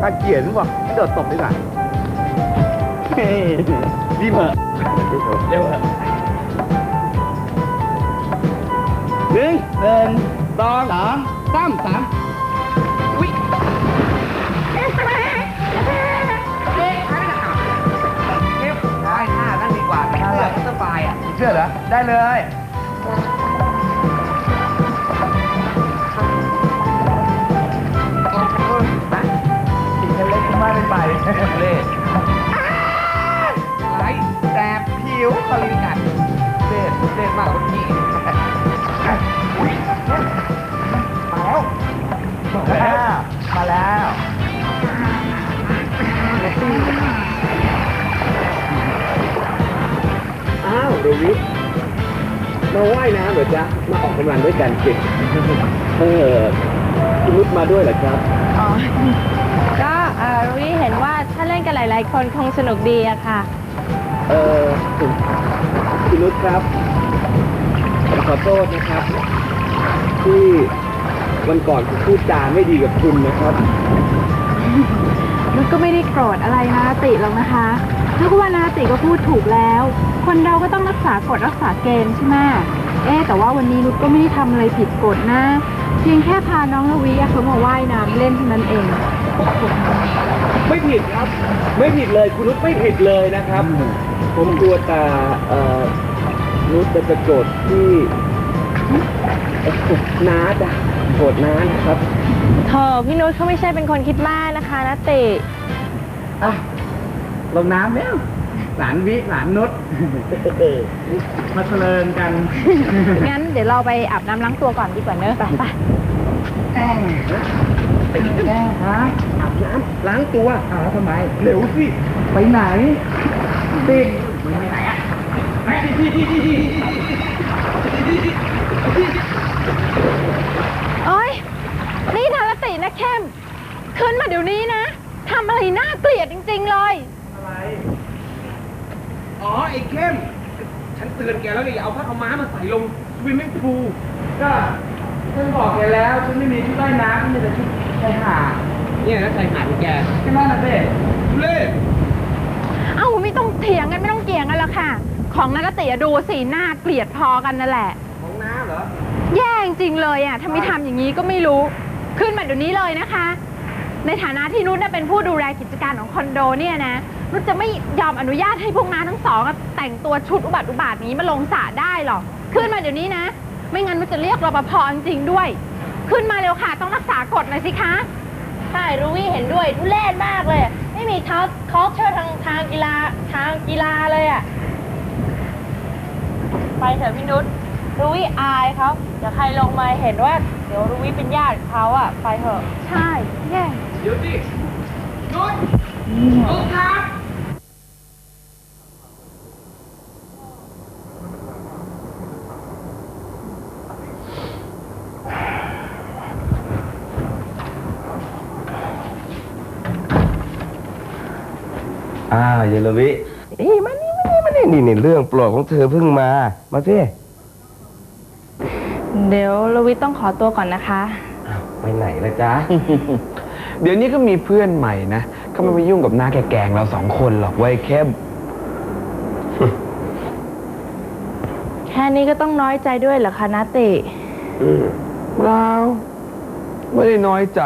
ท่าเกียร์หรือเปล่าโดดตบดีกว่าเฮ้ยรีบเถอะเร็วเถอะหนึ่งหนึ่งสองสามสามสามอุ้ยเก็บได้ท่านั่งดีกว่าเสื้อสบายอะเชื่อเหรอ ได้เลย ไปเล่ไรแสบผิวคอลิกัดเล่เล่มากพี่มาแล้ว มาแล้ว มาแล้วอ้าวโดวิดมาว่ายน้ำเหรอจ๊ะ มาออกกำลังด้วยกันสิเออคุณนุชมาด้วยเหรอครับ อ๋อ เล่นกันหลาย ๆ คนคงสนุกดีอะค่ะ เออคุณนุชครับผมขอโทษนะครับ ที่วันก่อนผมพูดจาไม่ดีกับคุณนะครับ นุชก็ไม่ได้โกรธอะไรนะติหรอกนะคะนุชก็ว่านาติก็พูดถูกแล้ว คนเราก็ต้องรักษากฎรักษาเกณฑ์ใช่ไหมเอ๊ะแต่ว่าวันนี้นุชก็ไม่ได้ทำอะไรผิดกฎนะ เพียงแค่พาน้องนวีอะเขามาว่ายน้ำเล่นเท่านั้นเอง ไม่ผิดครับ ไม่ผิดเลยคุณนุชไม่ผิดเลยนะครับ ผมกลัวแต่เอ่อนุชจะไปโกรธที่เอ่อน้าจ้ะโกรธน้านะครับ เธอพี่นุชเขาไม่ใช่เป็นคนคิดมาก นะคะนติอะลงน้ำแล้ว หลานวิหลานนุชมาเถลิงกัน งั้นเดี๋ยวเราไปอาบน้ำล้างตัวก่อนดีกว่าเนอะไปไปแอ่ไปแอ่ฮะอาบน้ำล้างตัวอ้าวแล้วทำไม เร็วสิ ไปไหนติไปไหนอะโอ๊ยนี่นารตินะเข้ม ขึ้นมาเดี๋ยวนี้นะทำอะไรน่าเกลียดจริง ๆ เลย อะไร อ๋อ ไอ้เข้ม ฉันเตือนแกแล้วไงอย่าเอาผ้าขาวม้ามาใส่ลงสวิมมิ่งพูลก็ฉันบอกแกแล้ว ฉันไม่มีชุดว่ายน้ำฉันมีแต่ชุดชายหาดเนี่ยนะชายหาดของแกใช่ไหมนะเต้เล่เอ้าไม่ต้องเถียงกันไม่ต้องเกี่ยงกันแล้วค่ะ ของนารติอะดูสิน่าเกลียดพอกันนั่นแหละ ของน้ำเหรอ แย่จริงๆเลยอะถ้าไม่ทำอย่างนี้ก็ไม่รู้ ขึ้นมาเดี๋ยวนี้เลยนะคะ ในฐานะที่นุชน่ะเป็นผู้ดูแลกิจการของคอนโดเนี่ยนะนุชจะไม่ยอมอนุญาตให้พวกน้าทั้งสองอะแต่งตัวชุดอุบัติอุบาทนี้มาลงสระได้หรอกขึ้นมาเดี๋ยวนี้นะ ไม่งั้นนุชจะเรียกรปภจริงๆด้วย ขึ้นมาเร็วค่ะต้องรักษากฎหน่อยสิคะใช่รุ้ยเห็นด้วยทุเล่นมากเลย ไม่มีทัสคอเชอร์ทางทางกีฬาทางกีฬาเลยอะไปเถอะพี่นุชรุ้ยอายเขาเดี๋ยวใครลงมาเห็นว่า เดี๋ยวรุ้ยเป็นญาติเขาอะไปเถอะ ใช่แย่ เดี๋ยวสินุชนุชครับ อ้าวเยลวินี่มานี่มานี่มานี่นี่นี่เรื่องโปรดของเธอเพิ่งมา มาสิเดี๋ยวรุ้ยต้องขอตัวก่อนนะคะ อ้าวไปไหนละจ๊ะ เดี๋ยวนี้ก็มีเพื่อนใหม่นะเขาไม่ไปยุ่งกับหน้าแก่ๆเราสองคนหรอกไว้ยเข้มแค่นี้ก็ต้องน้อยใจด้วยเหรอคะนาติ เราไม่ได้น้อยใจ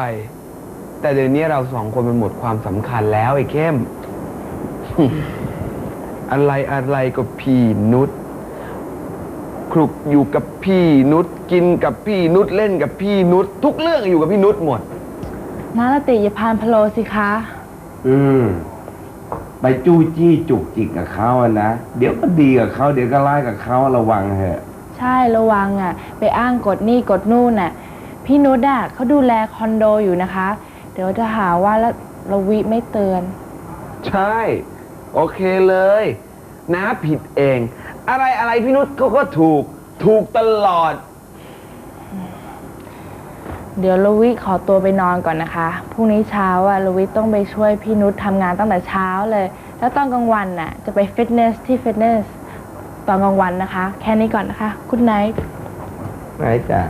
แต่เดี๋ยวนี้เราสองคนมันหมดความสำคัญแล้วไอ้เข้ม อะไรอะไรก็พี่นุชคลุกอยู่กับพี่นุชกินกับพี่นุชเล่นกับพี่นุชทุกเรื่องอยู่กับพี่นุชหมด นาติอย่าพานพะโลสิคะ อืม ไปจู้จี้จุกจิกกับเขาอะนะ เดี๋ยวก็ดีกับเขาเดี๋ยวก็ร้ายกับเขาระวังเถอะ ใช่ระวังอะ ไปอ้างกดนี่กดนู่นน่ะ พี่นุชอะเขาดูแลคอนโดอยู่นะคะ เดี๋ยวจะหาว่าแล้วเราวิไม่เตือน ใช่ โอเคเลยน้าผิดเอง อะไรอะไรพี่นุชเขาก็ถูก ถูกตลอด เดี๋ยวลวิขอตัวไปนอนก่อนนะคะ พรุ่งนี้เช้าอะลวิต้องไปช่วยพี่นุชทำงานตั้งแต่เช้าเลย แล้วตอนกลางวันน่ะจะไปฟิตเนสที่ฟิตเนสตอนกลางวันนะคะ แค่นี้ก่อนนะคะคุณไนท์ไหนจ้ะ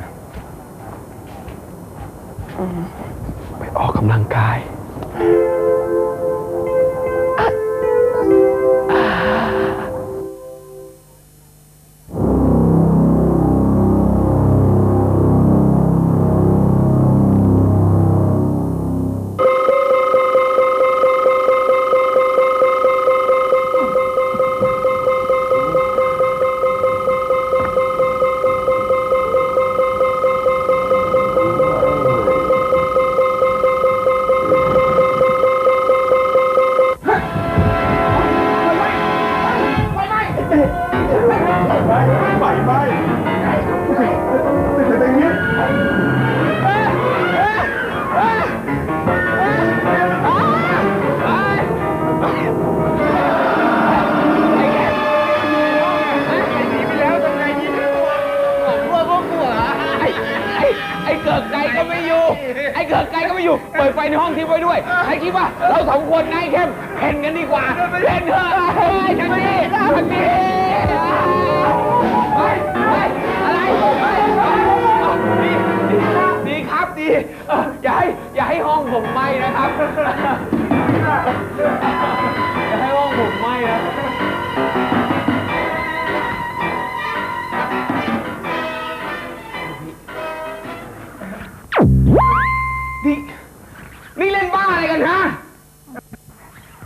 ไปออกกำลังกาย Thank you. ปิดไฟในห้องทิ้งไว้ด้วยใครคิดว่าเราสองคนนายเข้มเพ่นกันดีกว่าเพ่นเถอะชันนี่ชันนี่ไปไปอะไรไปดีดีดีครับดีเอออย่าให้อย่าให้ห้องผมไหม้นะครับอย่าให้ห้องผมไหม้นะนี่นี่เล่นบ้าอะไร กันฮะ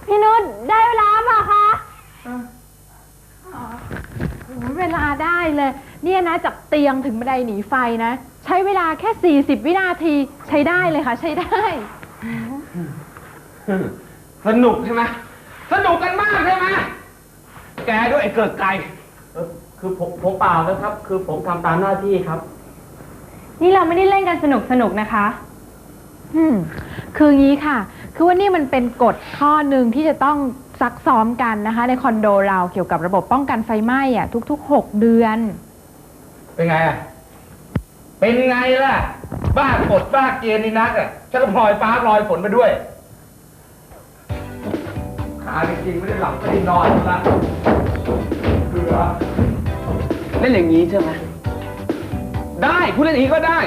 พี่นุชได้เวลาเปล่าคะอ๋อโอ้โหเวลาได้เลย เนี่ยนะจากเตียงถึงบันไดหนีไฟนะ ใช้เวลาแค่ 40 วินาทีใช้ได้เลยค่ะ ใช้ได้ สนุกใช่ไหมสนุกกันมากใช่ไหมแกด้วยไอ้เกิดไก่คือผมผมเปล่านะครับ คือผมทำตามหน้าที่ครับ นี่เราไม่ได้เล่นกันสนุกสนุกๆนะคะ อืม คืองี้ค่ะ คือว่านี่มันเป็นกฎข้อหนึ่งที่จะต้องซักซ้อมกันนะคะ ในคอนโดเราเกี่ยวกับระบบป้องกันไฟไหม้อะทุก ๆ 6 เดือน เป็นไงอะ เป็นไงล่ะ บ้ากดบ้าเกณฑ์นี่นักอะฉันก็พลอยฟ้าพลอยฝนไปด้วยขาจริงๆไม่ได้หลับไม่ได้นอนละเบื่อ เล่นอย่างนี้ใช่ไหม ได้คุณเล่นอย่างนี้ก็ได้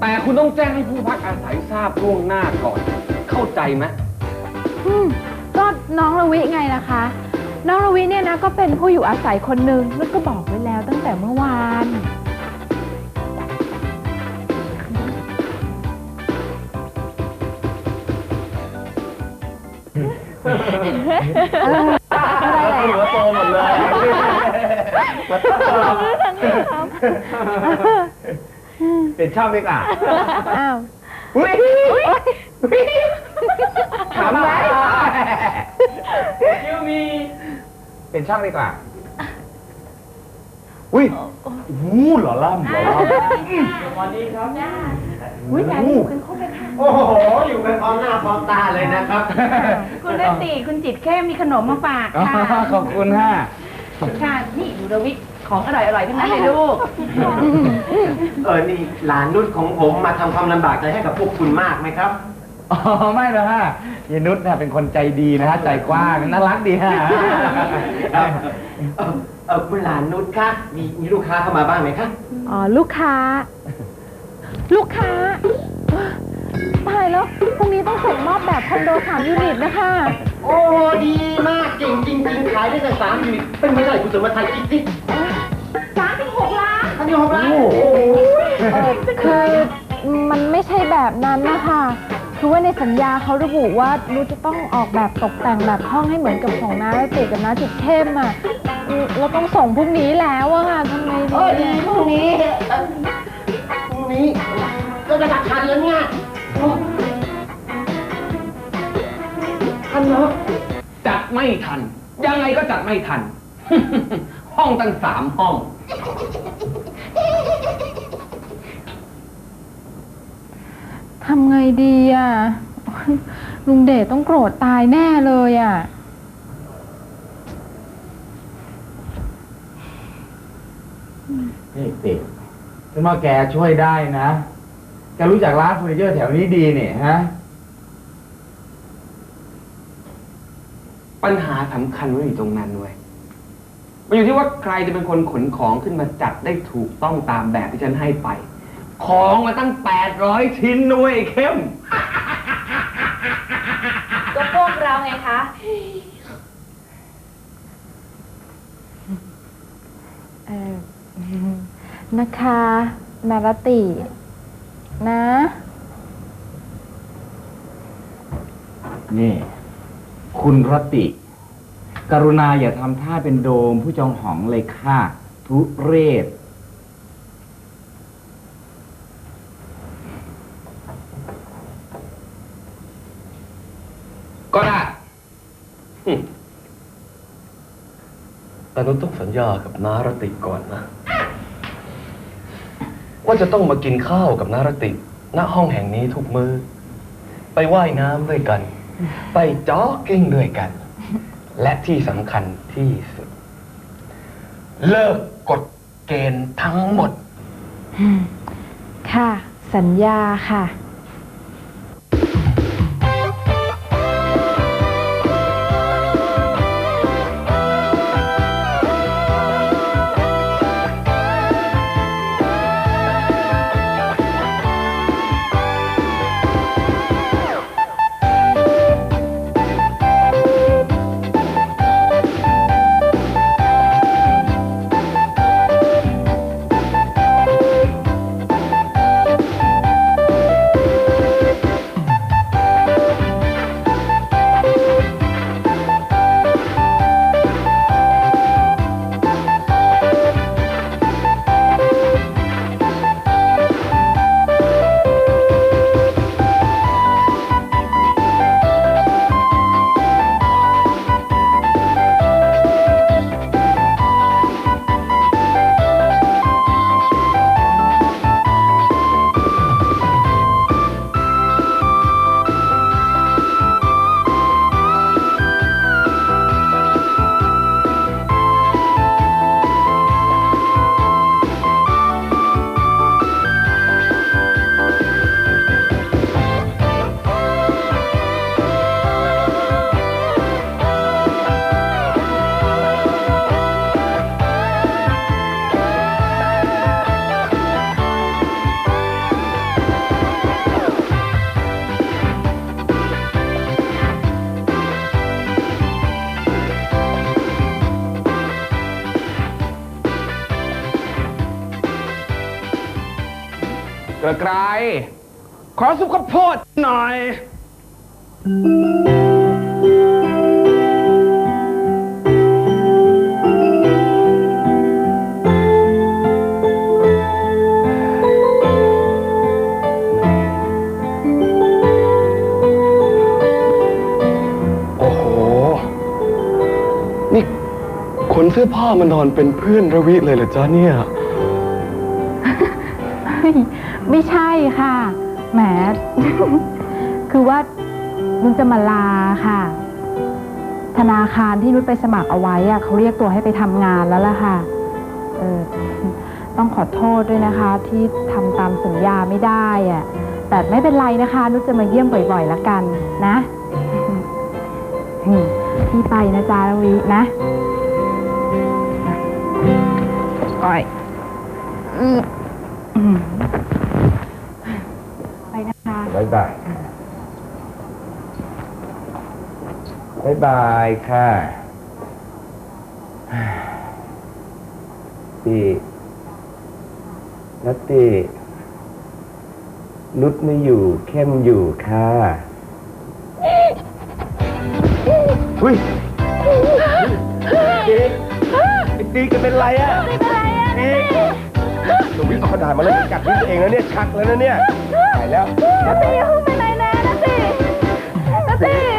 แต่คุณต้องแจ้งให้ผู้พักอาศัยทราบล่วงหน้าก่อน เข้าใจไหมอืมก็น้องระวิไงล่ะคะ น้องระวิเนี่ยนะก็เป็นผู้อยู่อาศัยคนหนึ่งนุชก็บอกไว้แล้วตั้งแต่เมื่อวานหัวโตหมดเลย เป็นชอบดีกว่าอ้าวอุ้ยขำไหมคิวมีเป็นช่างดีกว่าอุ้ยหูหล่อล่ำหล่อล่สวัสดีครับอุ้ยอย่าอยู่กันครบเลยค่ะำโอ้โห อยู่กันพร้อมหน้าพร้อมตาเลยนะครับ คุณเรตติคุณจิตเข้มมีขนมมาฝากค่ะ ขอบคุณฮะค่ะนี่ดูระวิ ของอร่อยอร่อยๆทั้งนั้นเลยลูก เออนี่หลานนุ่นของผมมาทำความลำบากใจให้กับพวกคุณมากไหมครับ อ๋อไม่หรอกฮะยายนุชน่ะเป็นคนใจดีนะฮะใจกว้างน่ารักดีฮะเออเออเออคุณหลานนุชคะมีมีลูกค้าเข้ามาบ้างไหมคะอ๋อลูกค้า ลูกค้าตายแล้วพรุ่งนี้ต้องส่งมอบแบบคอนโดสามยูนิตนะคะ โอ้ดีมากเก่งจริงๆขายได้แต่สามยูนิตเป็นไม่ได้คุณสมบัติไทยคิดสิ สามถึงหกล้านท่านยอมรับโอ้โหคือมันไม่ใช่แบบนั้นนะคะคือว่าในสัญญาเขาระบุว่านุชจะต้องออกแบบตกแต่งแบบห้องให้เหมือนกับของน้าติกับน้าจุดเข้มอะอืมเราต้องส่งพรุ่งนี้แล้วอะค่ะทำไงเอดีอดีอะพรุ่งนี้เอ่อพรุ่งนี้ก็จะทันแล้วเนี่ยโอ้ทันเหรอจัดไม่ทัน ยังไงก็จัดไม่ทัน ห้องตั้งสามห้อง ทำไงดีอะโอ๊ยลุงเดชต้องโกรธตายแน่เลยอะนี่ติฉันว่าแกช่วยได้นะ แกรู้จักร้านเฟอร์นิเจอร์แถวนี้ดีเนี่ยฮะ ปัญหาสำคัญไว้อยู่ตรงนั้นเว้ย มันอยู่ที่ว่าใครจะเป็นคนขนของขึ้นมาจัดได้ถูกต้องตามแบบที่ฉันให้ไป ของมาตั้ง 800 ชิ้นด้วยไอ้เข้ม ก็พวกเราไงคะ เออนะคะ นารติ นะ นี่ คุณรติ กรุณาอย่าทำท่าเป็นโดมผู้จองหองเลยค่ะ ทุเรศ ก็ได้แต่นุชต้องสัญญากับนารติก่อนนะ ว่าจะต้องมากินข้าวกับนารติณห้องแห่งนี้ทุกมือ ไปว่ายน้ำด้วยกัน ไปจ็อกกิ้งด้วยกัน และที่สำคัญที่สุด เลิกกฎเกณฑ์ทั้งหมด ค่ะ สัญญาค่ะ กระไกรขอสุขโพดหน่อย โอ้โห นี่ขนเสื้อผ้ามานอนเป็นเพื่อนระวิเลยเหรอจ๊ะเนี่ย ไม่ใช่ค่ะ แหม คือว่านุชจะมาลาค่ะ ธนาคารที่นุชไปสมัครเอาไว้อะเขาเรียกตัวให้ไปทำงานแล้วล่ะค่ะ เออต้องขอโทษด้วยนะคะ ที่ทำตามสัญญาไม่ได้อะแต่ไม่เป็นไรนะคะ นุชจะมาเยี่ยมบ่อยๆแล้วกันนะพี่ไปนะจ๊ะรวินะก้อยอืมอืมไปนะคะ บายบายบายบายค่ะ ตีนัตตินุชไม่อยู่ เข้มอยู่ค่ะเฮ้ยตีไอ้ตีกันเป็นไรอะตีหนูวิ่งเอากระดาษมาแล้วจะกัดนิ้วตัวเองแล้วเนี่ยชักแล้วนะเนี่ยตาย แล้ว นาตีอย่าเพิ่งไปไหนนะนาตีนาตี